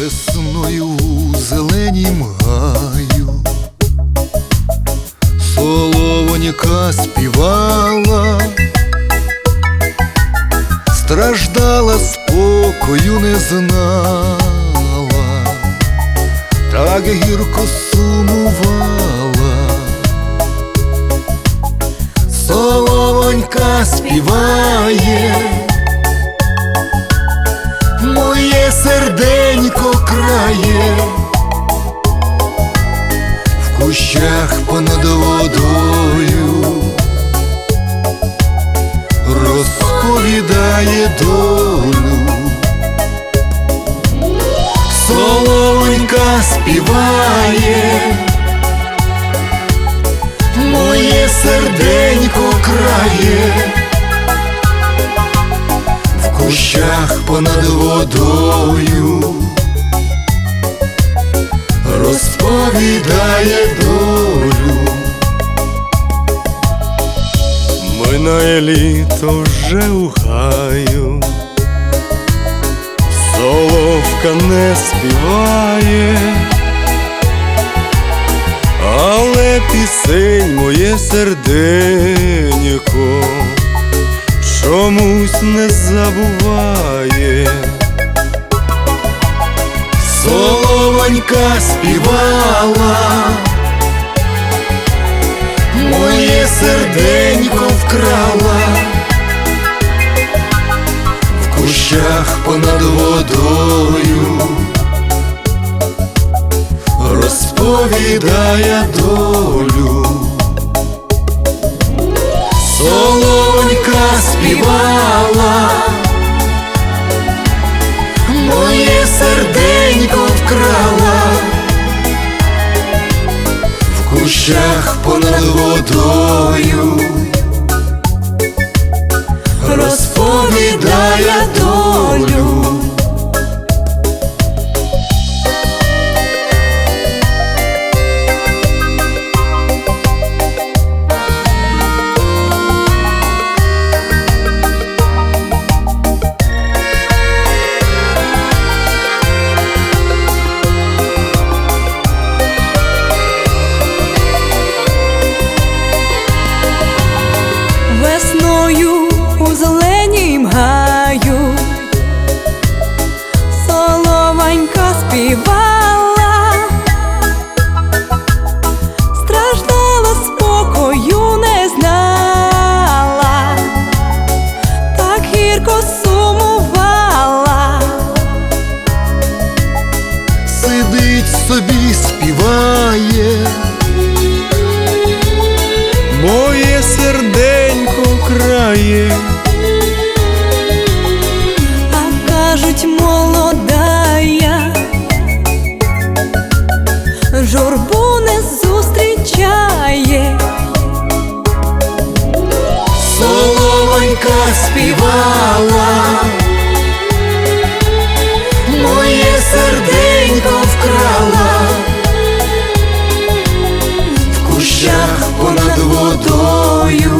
Весною у зеленім гаю Соловонька співала, страждала, спокою не знала, так гірко сумувала. Соловонька співає, моє серденько в понад водою. Розповідає долю. Соловонька співає, моє серденько крає, в кущах понад водою розповідає долю. Минає літо вже у гаю, соловка не співає, але пісень моє серденько чомусь не забуває. Соловонька співала, моє серденько вкрала, в кущах понад водою. Розповідає долю. Кущах понад співала, страждала, спокою не знала, так гірко сумувала. Сидить собі, співає, Моє серденько крає, соловонька співала, моє серденько вкрала, в кущах понад водою